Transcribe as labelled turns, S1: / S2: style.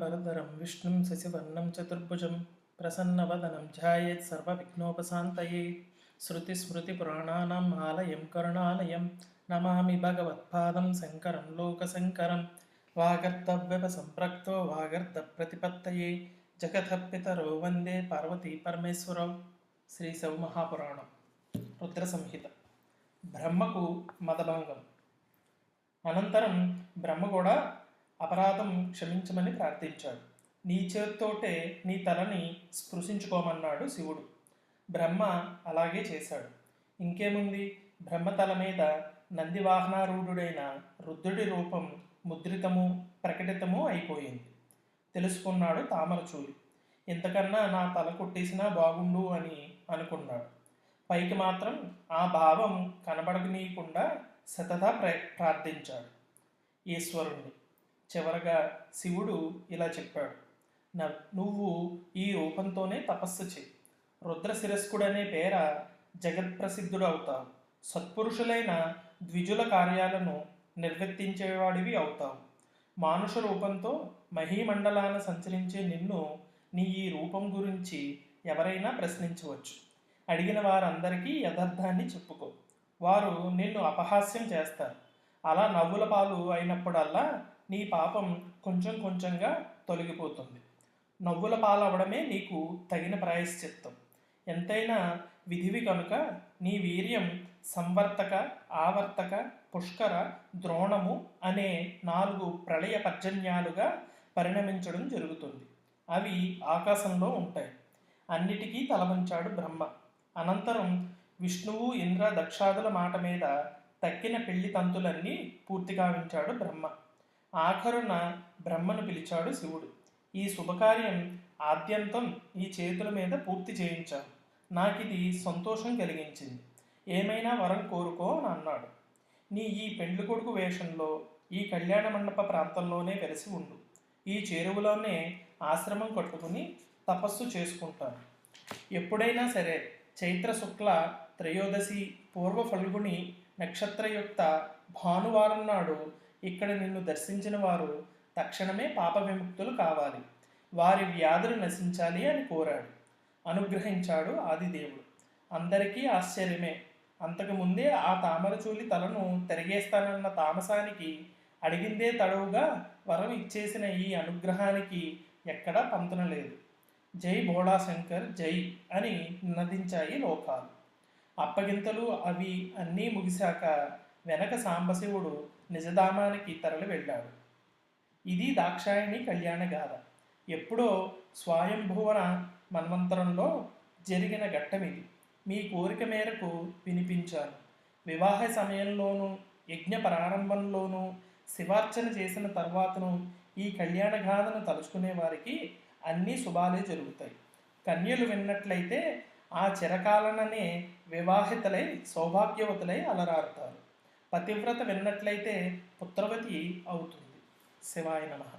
S1: शुक्लाम्बरधरं विष्णुं शशिवर्णं चतुर्भुजं प्रसन्नवदनं ध्यायेत् सर्वविघ्नोपशान्तये श्रुतिस्मृतिपुराणानाम् आलयं करुणालयं नमामि भगवत्पादं शङ्करं लोकशङ्करं वागर्तव्यपसम्पृक्तो वागर्तप्रतिपत्तये जगतः पितरो वन्दे पार्वती परमेश्वरौ శ్రీశవ మహాపురాణం రుద్ర సంహిత బ్రహ్మకు మదభంగం అనంతరం బ్రహ్మ కూడా అపరాధం క్షమించమని ప్రార్థించాడు. నీ చేత్తోటే నీ తలని స్పృశించుకోమన్నాడు శివుడు. బ్రహ్మ అలాగే చేశాడు. ఇంకేముంది? బ్రహ్మ తల మీద నందివాహనారూఢుడైన రుద్రుడి రూపం ముద్రితము ప్రకటితము అయిపోయింది. తెలుసుకున్నాడు తామరచూలి ఇంతకన్నా నా తల కొట్టేసినా బాగుండు అని అనుకున్నాడు. పైకి మాత్రం ఆ భావం కనబడనీయకుండా సతదా ప్ర ప్రార్థించాడు. ఈశ్వరుణ్ణి. చివరగా శివుడు ఇలా చెప్పాడు. "న- నువ్వు ఈ రూపంతోనే తపస్సు చెయ్యి రుద్ర అనే పేర జగత్ప్రసిద్ధుడు అవుతావు సత్పురుషులైన ద్విజుల కార్యాలను నిర్వర్తించేవాడివి అవుతావు. మానుష రూపంతో మహీమండలాన సంచరించే నిన్ను నీ ఈ రూపం గురించి ఎవరైనా ప్రశ్నించవచ్చు. అడిగిన వారందరికీ యథార్థాన్ని చెప్పుకో. వారు నిన్ను అపహాస్యం చేస్తారు. అలా నవ్వుల పాలు అయినప్పుడల్లా నీ పాపం కొంచెం కొంచెంగా తొలగిపోతుంది. నవ్వుల పాలవడమే నీకు తగిన ప్రాయశ్చిత్తం. ఎంతైనా విధివి కనుక నీ వీర్యం సంవర్తక ఆవర్తక పుష్కర ద్రోణము అనే నాలుగు ప్రళయ పర్జన్యాలుగా పరిణమించడం జరుగుతుంది. అవి ఆకాశంలో ఉంటాయి. అన్నిటికీ తలవంచాడు బ్రహ్మ. అనంతరం విష్ణువు ఇంద్ర దక్షాదుల మాట మీద తక్కిన పెళ్ళి తంతులన్నీ పూర్తి కావించాడు బ్రహ్మ. ఆఖరున బ్రహ్మను పిలిచాడు శివుడు. ఈ శుభకార్యం ఆద్యంతం ఈ చేతుల మీద పూర్తి చేయించాను నాకిది సంతోషం కలిగించింది. ఏమైనా వరం కోరుకో అని అన్నాడు నీ ఈ పెండ్లి కొడుకు వేషంలో ఈ కళ్యాణ మండప ప్రాంతంలోనే వెలిసి ఉండు. ఈ చేరువలోనే ఆశ్రమం కట్టుకుని తపస్సు చేసుకుంటాను. ఎప్పుడైనా సరే చైత్ర శుక్ల త్రయోదశి పూర్వ ఫల్గుని నక్షత్రయుక్త భానువారం నాడు ఇక్కడ నిన్ను దర్శించిన వారు తక్షణమే పాప విముక్తులు కావాలి. వారి వ్యాధులు నశించాలి అని కోరాడు. అనుగ్రహించాడు ఆదిదేవుడు. అందరికీ ఆశ్చర్యమే. అంతకు ముందే ఆ తామరచూలి తలను తిరిగేస్తానన్న తామసానికి అడిగిందే తడవుగా వరం ఇచ్చేసిన ఈ అనుగ్రహానికి ఎక్కడా పంతన లేదు. జై భోళాశంకర్ జై అని నినదించాయి లోకాలు. అప్పగింతలు అవి అన్నీ ముగిశాక వెనక సాంబశివుడు నిజధామానికి తరలి వెళ్ళాడు. ఇది దాక్షాయణి కళ్యాణ గాథ. ఎప్పుడో స్వయంభువన మన్వంతరంలో జరిగిన ఘట్టమిది మీ కోరిక మేరకు వినిపించాను. వివాహ సమయంలోనూ యజ్ఞ ప్రారంభంలోనూ శివార్చన చేసిన తర్వాతను ఈ కళ్యాణ గాథను తలుచుకునే వారికి అన్ని శుభాలే జరుగుతాయి. కన్యలు విన్నట్లయితే ఆ చిరకాలననే వివాహితలై సౌభాగ్యవతులై అలరారుతారు. పతివ్రత విన్నట్లయితే పుత్రవతి అవుతుంది. శివాయ నమః.